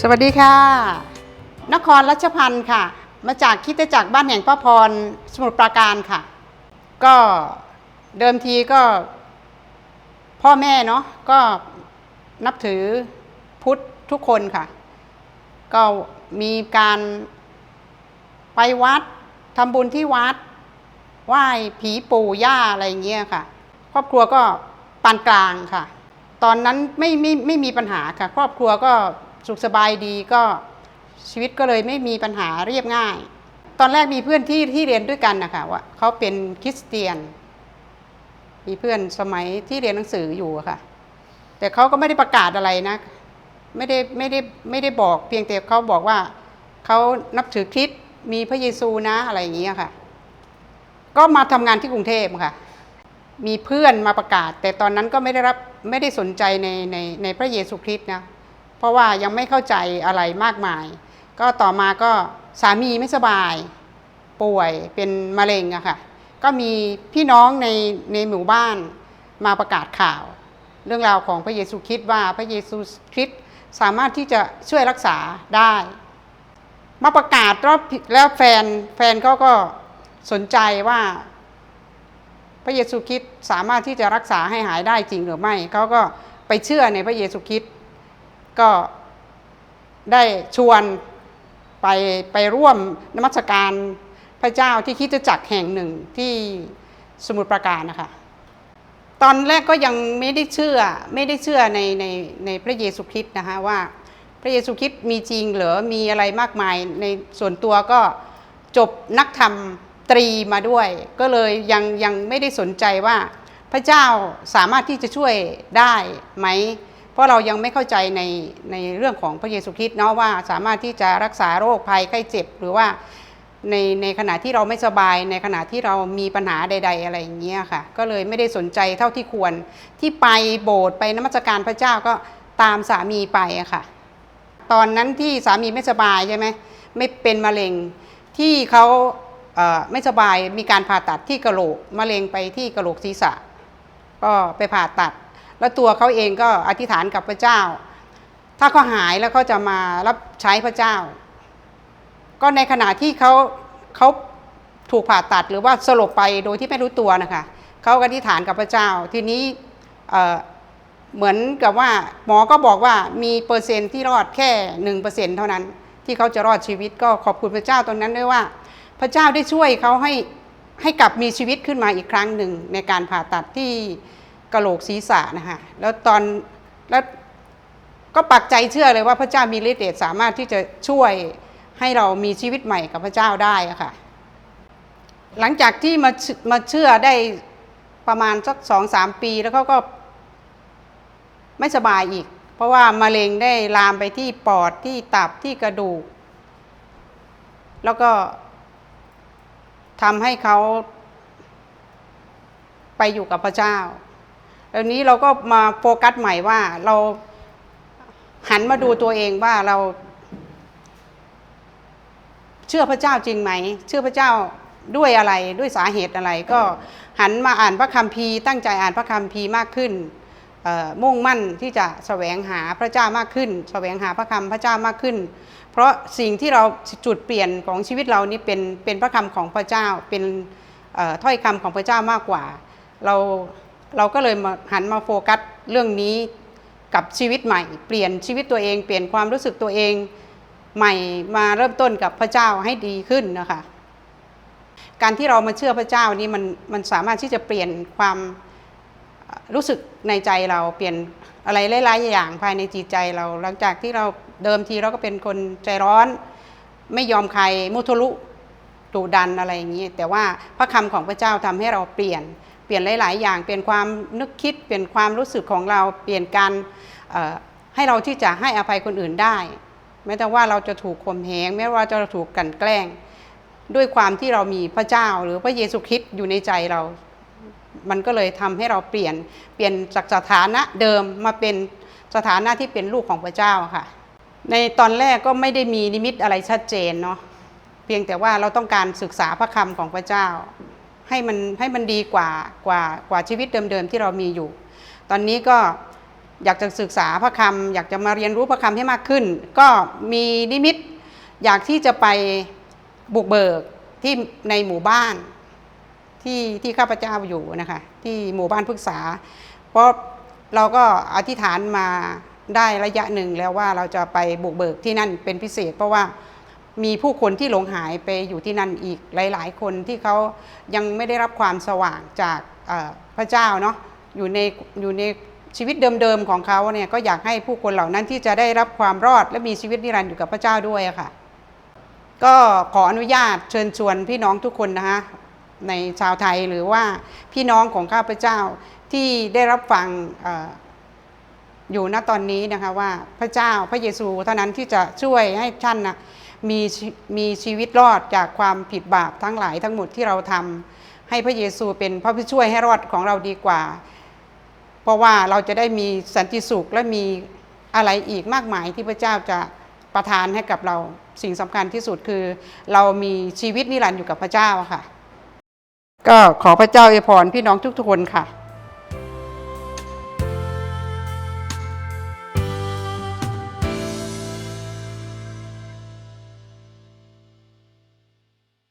สวัสดีค่ะ นครรัชพันธ์ค่ะ มาจากคิดจักบ้านแห่งพระพรสมุทรปราการค่ะ ก็เดิมทีก็พ่อแม่เนาะก็นับถือพุทธทุกคนค่ะ ก็มีการไปวัดทำบุญที่วัดไหว้ผีปู่ย่าอะไรเงี้ยค่ะ ครอบครัวก็ปานกลางค่ะ ตอนนั้นไม่ไม่ไม่มีปัญหาค่ะ ครอบครัวก็ สุขสบายดีก็ชีวิตก็เลยไม่มีปัญหาเรียบง่าย ตอนแรกมีเพื่อนที่ที่เรียนด้วยกันนะคะว่าเขาเป็นคริสเตียน มีเพื่อนสมัยที่เรียนหนังสืออยู่ะค่ะ แต่เขาก็ไม่ได้ประกาศอะไรนะไม่ได้ไม่ได้ไม่ได้บอกเพียงแต่เขาบอกว่าเขานับถือคริสต์มีพระเยซูนะอะไรอย่างเงี้ยค่ะ ก็มาทำงานที่กรุงเทพค่ะ มีเพื่อนมาประกาศ แต่ตอนนั้นก็ไม่ได้รับไม่ได้สนใจในในในพระเยซูคริสต์นะ เพราะว่ายังไม่เข้าใจอะไรมากมาย ก็ต่อมาก็สามีไม่สบาย ป่วยเป็นมะเร็งอะค่ะ ก็มีพี่น้องในในหมู่บ้านมาประกาศข่าว เรื่องราวของพระเยซูคริสต์ว่าพระเยซูคริสต์สามารถที่จะช่วยรักษาได้ มาประกาศแล้วแล้วแฟนแฟนเขาก็สนใจว่า พระเยซูคริสต์สามารถที่จะรักษาให้หายได้จริงหรือไม่เขาก็ไปเชื่อในพระเยซูคริสต์ ก็ได้ชวนไปไปร่วมนมัสการพระเจ้าที่คิดจะจักแห่งหนึ่งที่สมุทรปราการนะคะ ตอนแรกก็ยังไม่ได้เชื่อไม่ได้เชื่อในในในพระเยซูคริสต์นะคะว่าพระเยซูคริสต์มีจริงเหรือมีอะไรมากมายในส่วนตัวก็จบนักธรรมตรีมาด้วย ก็เลยยังยังไม่ได้สนใจว่าพระเจ้าสามารถที่จะช่วยได้ไหม เพราะเรายังไม่เข้าใจในในเรื่องของพระเยซูคริสต์เนาะว่าสามารถที่จะรักษาโรคภัยไข้เจ็บ หรือว่าในในขณะที่เราไม่สบายในขณะที่เรามีปัญหาใด ๆ อะไรอย่างเงี้ยค่ะ ก็เลยไม่ได้สนใจเท่าที่ควรที่ไปโบสถ์ไปนมัสการพระเจ้าก็ตามสามีไปอะค่ะ ตอนนั้นที่สามีไม่สบายใช่ไหมไม่เป็นมะเร็งที่เขาเอ่อไม่สบายมีการผ่าตัดที่กระโหลกมะเร็งไปที่กระโหลกศีรษะ ก็ไปผ่าตัด แล้วตัวเขาเองก็อธิษฐานกับพระเจ้า ถ้าเขาหายแล้วเขาจะมารับใช้พระเจ้า ก็ในขณะที่เขาเขาถูกผ่าตัดหรือว่าสลบไปโดยที่ไม่รู้ตัวนะคะเขาก็อธิษฐานกับพระเจ้า ทีนี้เหมือนกับว่าหมอก็บอกว่ามีเปอร์เซ็นต์ที่รอดแค่หนึ่งเปอร์เซ็นเท่านั้น ที่เขาจะรอดชีวิตก็ขอบคุณพระเจ้าตรงนั้นด้วยว่า พระเจ้าได้ช่วยเขาให้ให้กลับมีชีวิตขึ้นมาอีกครั้งหนึ่งในการผ่าตัดที่ กระโหลกศีรษะนะคะแล้วตอนแล้วก็ปักใจเชื่อเลยว่าพระเจ้ามีฤทธิ์เดชสามารถที่จะช่วยให้เรามีชีวิตใหม่กับพระเจ้าได้ะค่ะ หลังจากที่มามาเชื่อได้ประมาณสักสองสามปีแล้วเขาก็ไม่สบายอีก เพราะว่ามะเร็งได้ลามไปที่ปอดที่ตับที่กระดูก แล้วก็ทำให้เขาไปอยู่กับพระเจ้า แล้วนี้เราก็มาโฟกัสใหม่ว่าเราหันมาดูตัวเองว่าเรา เชื่อพระเจ้าจริงไหม เชื่อพระเจ้าด้วยอะไรด้วยสาเหตุอะไร ก็หันมาอ่านพระคัมภีร์ตั้งใจอ่านพระคัมภีร์มากขึ้นมุ่งมั่นที่จะแสวงหาพระเจ้ามากขึ้น แสวงหาพระคำพระเจ้ามากขึ้น เพราะสิ่งที่เราจุดเปลี่ยนของชีวิตเรานี่เป็นเป็นพระคำของพระเจ้าเป็นถ้อยคำของพระเจ้ามากกว่า เรา เราก็เลยมาหันมาโฟกัสเรื่องนี้กับชีวิตใหม่ เปลี่ยนชีวิตตัวเอง เปลี่ยนความรู้สึกตัวเองใหม่มาเริ่มต้นกับพระเจ้าให้ดีขึ้นนะคะ การที่เรามาเชื่อพระเจ้านี่มันมันสามารถที่จะเปลี่ยนความรู้สึกในใจเราเปลี่ยนอะไรหลายๆอย่างภายในจิตใจเรา หลังจากที่เราเดิมทีเราก็เป็นคนใจร้อน ไม่ยอมใครมุทุลุดุดันอะไรอย่างนี้ แต่ว่าพระคำของพระเจ้าทำให้เราเปลี่ยน ลี่ยนหลาย ๆ อย่าง เปลี่ยนความนึกคิด เปลี่ยนความรู้สึกของเรา เปลี่ยนการให้เราที่จะให้อภัยคนอื่นได้แม้แต่ว่าเราจะถูกข่มเหงแม้ว่าจะถูกกลันแกล้ง ด้วยความที่เรามีพระเจ้า หรือพระเยซูคริสต์อยู่ในใจเรา มันก็เลยทำให้เราเปลี่ยนเปลี่ยนจากสถานะเดิมมาเป็นสถานะที่เป็นลูกของพระเจ้าค่ะ ในตอนแรกก็ไม่ได้มีนิมิตอะไรชัดเจนเนาะเพียงแต่ว่าเราต้องการศึกษาพระคำของพระเจ้า ให้มันให้มันดีกว่ากว่ากว่าชีวิตเดิมๆที่เรามีอยู่ ตอนนี้ก็อยากจะศึกษาพระคำอยากจะมาเรียนรู้พระคำให้มากขึ้น ก็มีนิมิตอยากที่จะไปบุกเบิกที่ในหมู่บ้านที่ที่ข้าพเจ้าอยู่นะคะที่หมู่บ้านพฤกษา เพราะเราก็อธิษฐานมาได้ระยะหนึ่งแล้วว่าเราจะไปบุกเบิกที่นั่นเป็นพิเศษ เพราะว่า มีผู้คนที่หลงหายไปอยู่ที่นั่นอีกหลาย ๆ คนที่เขายังไม่ได้รับความสว่างจากพระเจ้าเนาะอยู่ในอยู่ในชีวิตเดิม ๆ ของเขาเนี่ยก็อยากให้ผู้คนเหล่านั้นที่จะได้รับความรอดและมีชีวิตนิรันดร์อยู่กับพระเจ้าด้วยค่ะ ก็ขออนุญาตเชิญชวนพี่น้องทุกคนนะคะในชาวไทยหรือว่าพี่น้องของข้าพเจ้าที่ได้รับฟังอออยู่ณตอนนี้นะคะว่าพระเจ้าพระเยซูเท่านั้นที่จะช่วยให้ท่านนะ มีมีชีวิตรอดจากความผิดบาปทั้งหลายทั้งหมดที่เราทำให้พระเยซูเป็นพระผู้ช่วยให้รอดของเราดีกว่า เพราะว่าเราจะได้มีสันติสุขและมีอะไรอีกมากมายที่พระเจ้าจะประทานให้กับเราสิ่งสำคัญที่สุดคือ เรามีชีวิตนิรันดร์อยู่กับพระเจ้าค่ะ ก็ขอพระเจ้าอวยพรพี่น้องทุกๆคนค่ะ